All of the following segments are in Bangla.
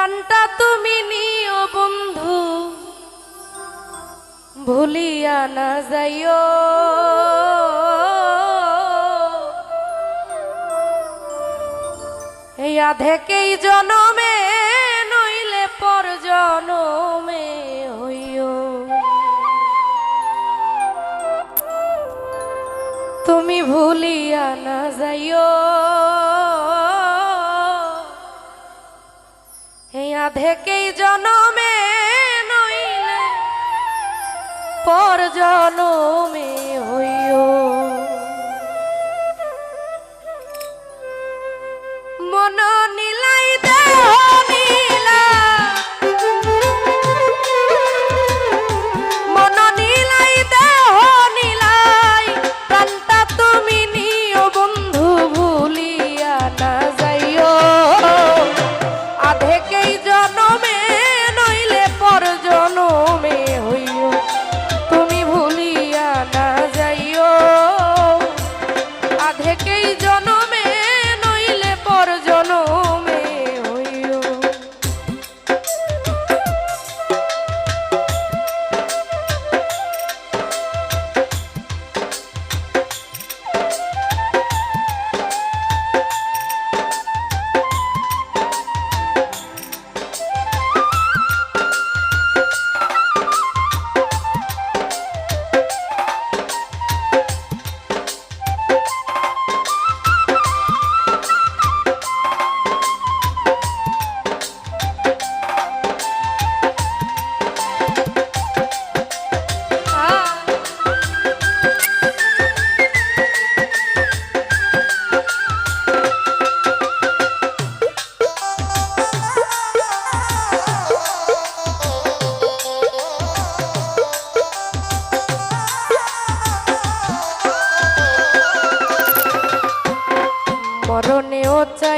প্রাণটা তুমি নিও, বন্ধু। ভুলিয়া না যাইও। এই আধেকেই জনমে, নইলে পর জনমে হইও। তুমি ভুলিয়া না যাইও। আধেকেই জনমে নইলে পর জনমে হইও।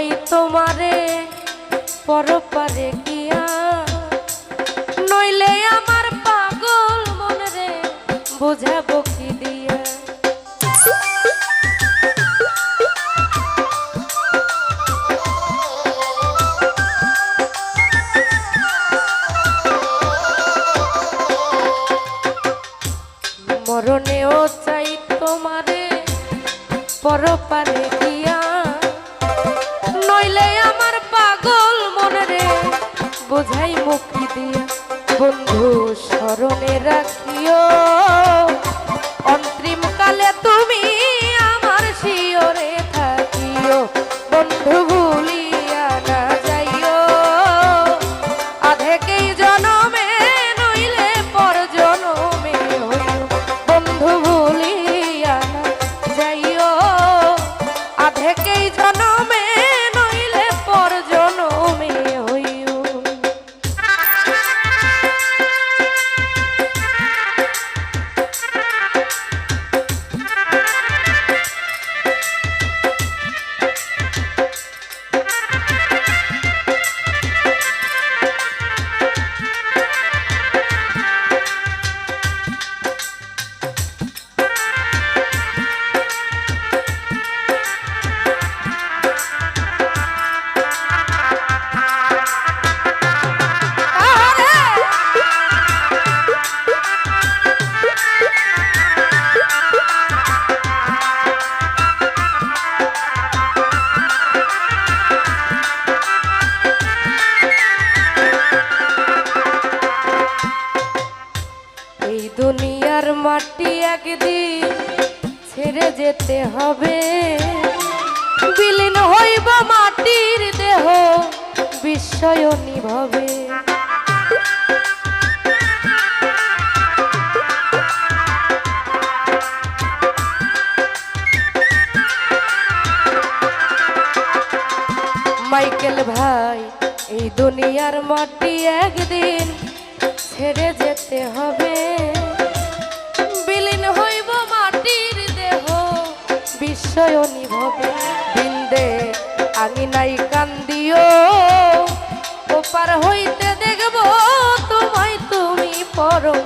চাই তোমারে, পরপারে গিয়া। নইলে আমার পাগল মনে রে বুঝাবো কি দিয়া। মরণেও চাই তোমারে, পরপারে গিয়া। নইলে আমার পাগল মনে রে? বোঝাই মুক্তি দিয়া। বন্ধু স্মরণে রাখিও। দুনিয়ার মাটি একদিন ছেড়ে যেতে হবে। বিলীন হইব মাটির দেহ বিস্ময়নী ভবে মাইকেল ভাই, এই দুনিয়ার মাটি একদিন ছেড়ে যেতে হবে। বিস্ময়নী নিভবে বিন্দে আমি নাই কান্দিও। ওপার হইতে দেখব তোমায় তুমি পরম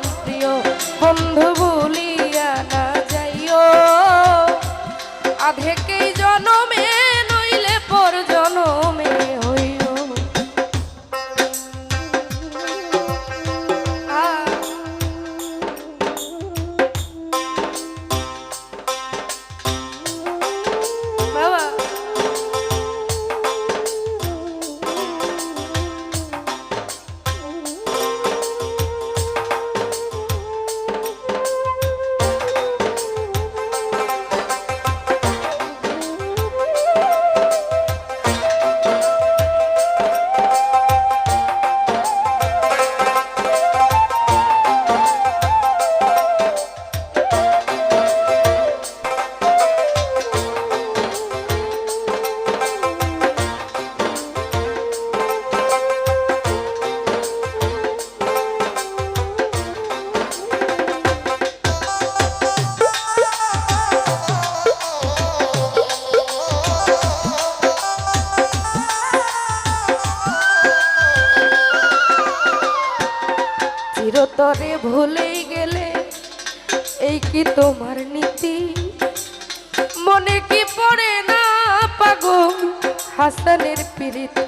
চিরতরে ভুলেই গেলে, এই কি তোমার নীতি? মনে কি পড়ে না পাগল হাসানের প্রীতি?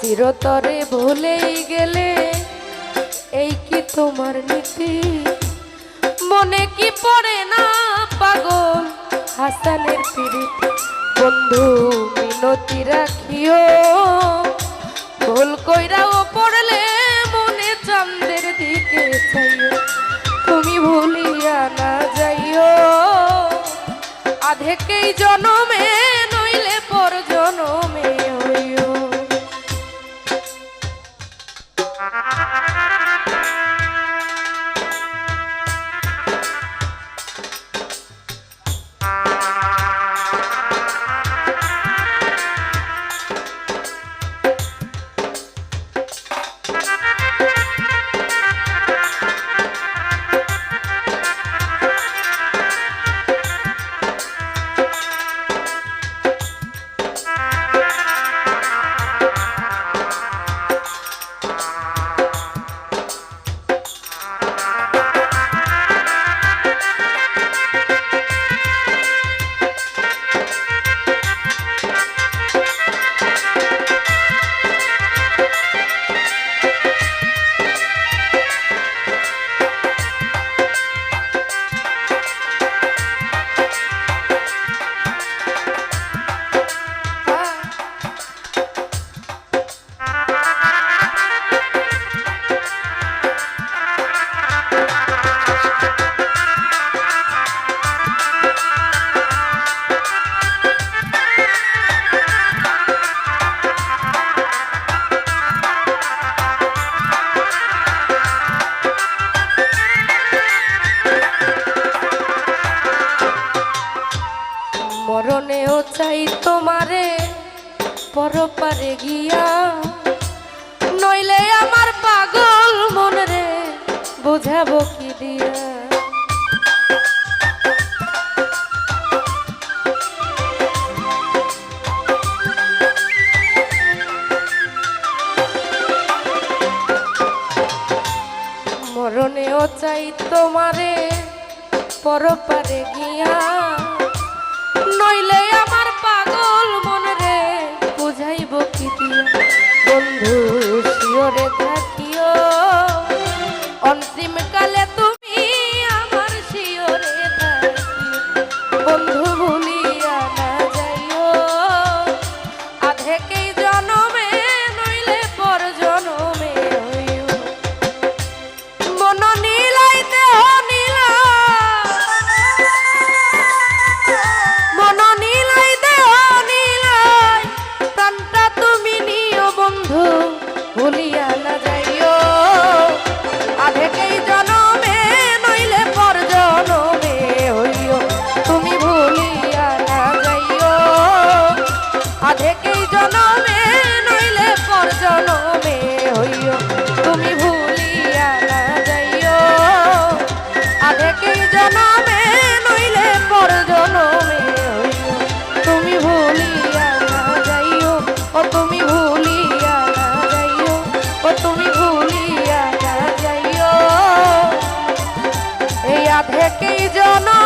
চিরতরে ভুলেই গেলে, এই কি তোমার নীতি? মনে কি পড়ে না পাগল? হাসানের পিড়িতি বন্ধু, মিনতি রাখিও। ভুল কইরাও পড়লে মনে চান্দের দিকে চাইও। তুমি ভুলিয়া না যাইও। আধেকেই জনমে, নইলে পর জনমে হইও। মরণেও চাই তোমারে, পরপারে গিয়া। নইলে আমার পাগল মন রে বুঝাবো কি দিয়া। মরণেও চাই তোমারে, পরপারে গিয়া। নইলে আমার আধেকেই জনমে, নইলে পর জনমে হইও। তুমি ভুলিয়া না যাইও। আধেকেই জনমে, নইলে পর জনমে হইও। তুমি ভুলিয়া না যাইও, ও তুমি ভুলিয়া না যাইও, ও তুমি ভুলিয়া না যাইও। এই আধেকেই জনম